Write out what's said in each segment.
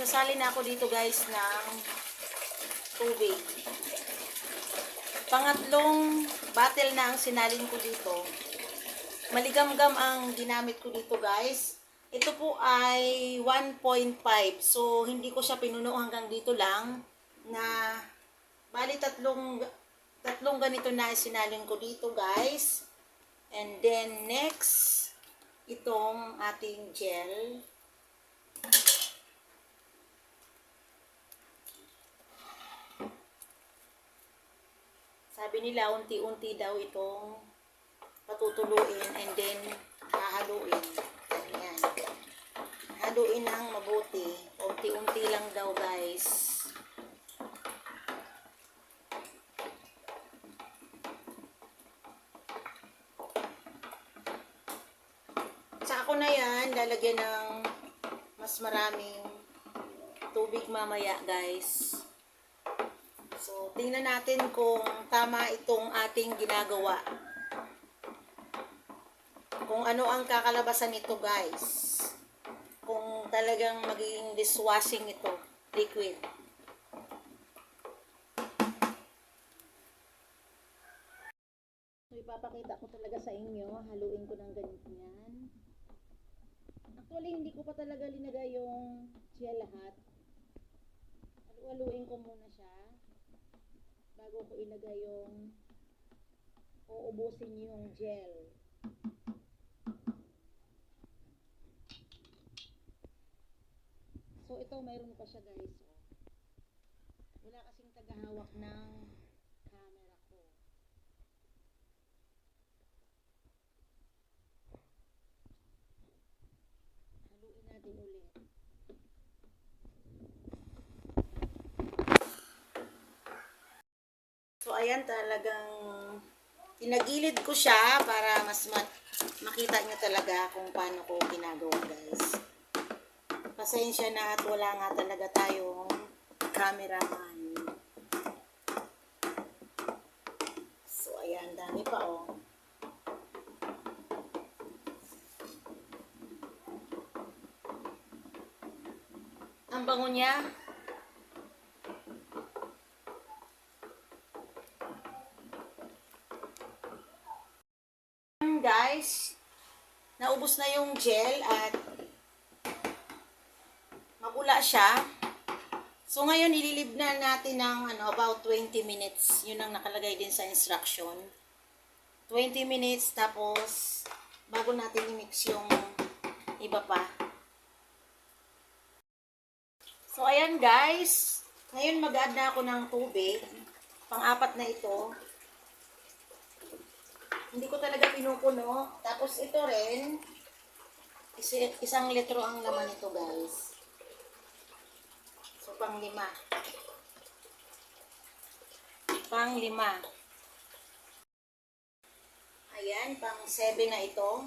Nagsasali na ako dito guys ng tubig. Pangatlong bottle na ang sinalin ko dito. Maligamgam ang ginamit ko dito guys. Ito po ay 1.5. So, hindi ko siya pinuno hanggang dito lang. Na, bali tatlong, tatlong ganito na sinalin ko dito guys. And then, next, itong ating gel. Sabi nila, unti-unti daw itong patutuluin and then hahaluin. Ayan. Haluin ng mabuti. Unti-unti lang daw guys. Sa ako na yan, lalagyan ng mas maraming tubig mamaya guys. So, tingnan natin kung tama itong ating ginagawa. Kung ano ang kakalabasan nito, guys. Kung talagang magiging dishwashing ito, liquid. So, ipapakita ko talaga sa inyo. Haluin ko ng ganito yan. Actually, hindi ko pa talaga linagay yung gel lahat. Halu-haluin ko muna siya bago ko ilagay yung uubusin yung gel. So ito mayroon pa siya guys. Oh. Wala kasing tagahawak ng camera ko. Haluin natin ulit. So, ayan talagang tinagilid ko siya para mas ma- makita nyo talaga kung paano ko ginagawa, guys. Pasensya na at wala nga talaga tayong cameraman. So, ayan, dami pa, oh. Ang bango niya. guys, naubos na yung gel at mabula siya. So ngayon ililib na natin ng ano, about 20 minutes. Yun ang nakalagay din sa instruction. 20 minutes tapos bago natin i-mix yung iba pa. So ayan guys, ngayon mag-add na ako ng tubig. Pang-apat na ito. Hindi ko talaga pinupuno. Tapos ito rin, isi- isang litro ang laman nito guys. So, pang lima. Pang lima. Ayan, pang seven na ito.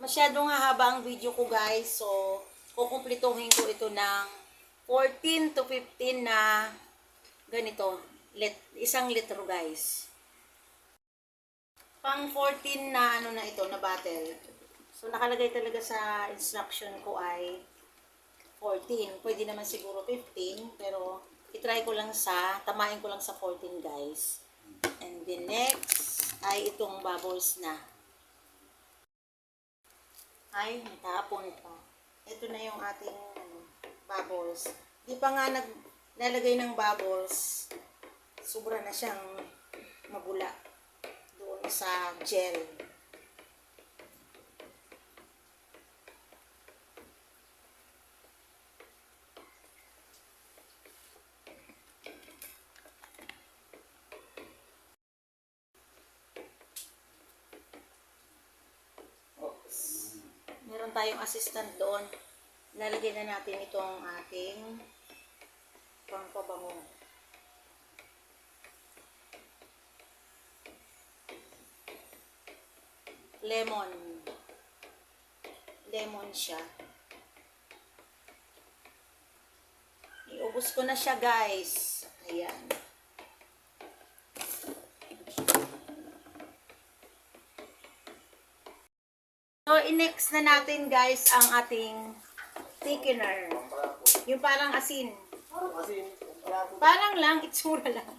Masyadong hahaba ang video ko guys. So, kukumplituhin ko ito ng 14 to 15 na ganito. Lit, isang litro guys. Pang 14 na ano na ito, na bottle. So, nakalagay talaga sa instruction ko ay 14. Pwede naman siguro 15, pero itry ko lang sa, tamain ko lang sa 14 guys. And the next ay itong bubbles na. Ay, natapon pa. Ito na yung ating ano, bubbles. Di pa nga nag, nalagay ng bubbles. Sobra na siyang mabula doon sa gel. Meron tayong assistant doon. Lalagyan na natin itong ating pangpabango. Lemon. Lemon siya. Iubos ko na siya guys. Ayan. i-next na natin guys ang ating thickener. Yung parang asin. Po. Parang lang, itsura lang.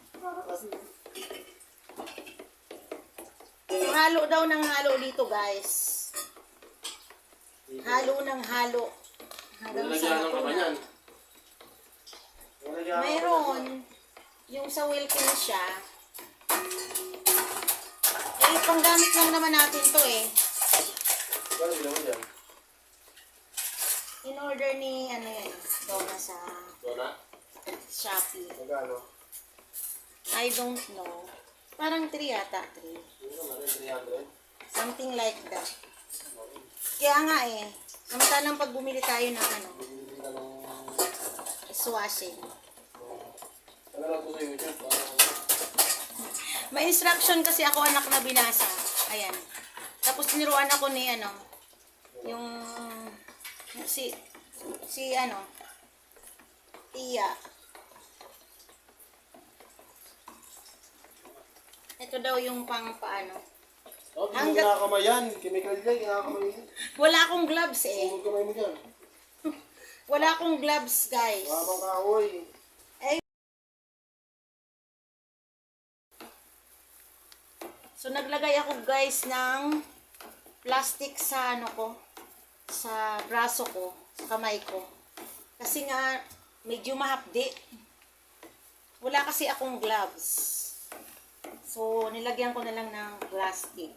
Halo daw ng halo dito guys. Halo ng halo. Hanggang sa ng Mayroon, yung sa Wilkins siya. Eh, panggamit lang naman natin to eh. kapanyan. Wala bilang mo dyan. In order ni, ano yan, Donna sa Dona? Shopee. Magkano? I don't know. Parang 3 yata, 3. Yun naman, 300. Something like that. Kaya nga eh, samantalang pag bumili tayo ng ano, Bibili ka ng... dishwashing. Ano sa YouTube? Parang... May instruction kasi ako anak na binasa. Ayan. Tapos niruan ako ni ano, yung si si ano, Tia. Ito daw yung pang paano. Oh, Hanggat- kinakamay yan. Chemical yan, kinakamay yan. Wala akong gloves eh. Huwag kamay mo dyan. Wala akong gloves, guys. Wala pang kahoy. So naglagay ako guys ng plastic sa ano ko, sa braso ko, sa kamay ko. Kasi nga medyo mahapdi. Wala kasi akong gloves. So nilagyan ko na lang ng plastic.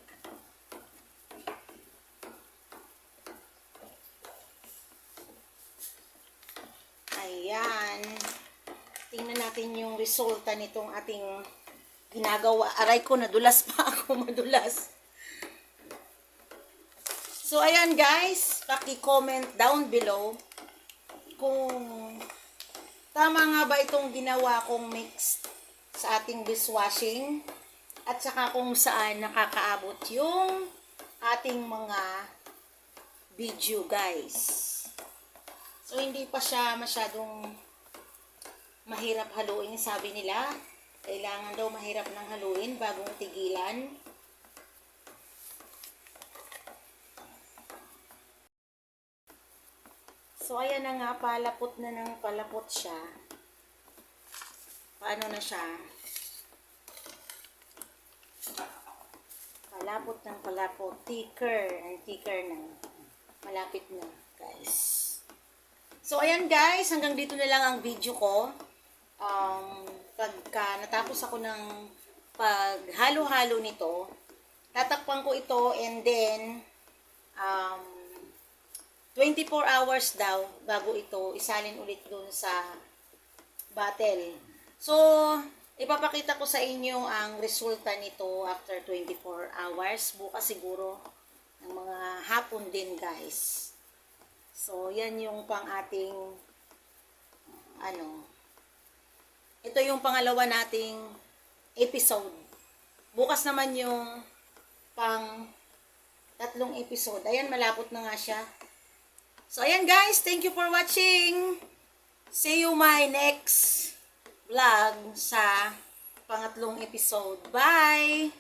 Ayan. Tingnan natin yung resulta nitong ating ginagawa. Aray ko, nadulas pa ako, madulas. So, ayan guys, paki-comment down below kung tama nga ba itong ginawa kong mix sa ating dishwashing at saka kung saan nakakaabot yung ating mga video guys. So, hindi pa siya masyadong mahirap haluin, sabi nila. Kailangan daw mahirap ng haluin bagong tigilan. So, ayan na nga, palapot na ng palapot siya. Paano na siya? Palapot ng palapot. Thicker and thicker na. Malapit na, guys. So, ayan guys, hanggang dito na lang ang video ko. Um, pagka natapos ako ng paghalo-halo nito, tatakpan ko ito and then um, 24 hours daw bago ito isalin ulit dun sa bottle. So, ipapakita ko sa inyo ang resulta nito after 24 hours. Bukas siguro ng mga hapon din guys. So, yan yung pang ating ano, ito yung pangalawa nating episode. Bukas naman yung pang tatlong episode. Ayan, malapot na nga siya. So, ayan guys. Thank you for watching. See you my next vlog sa pangatlong episode. Bye!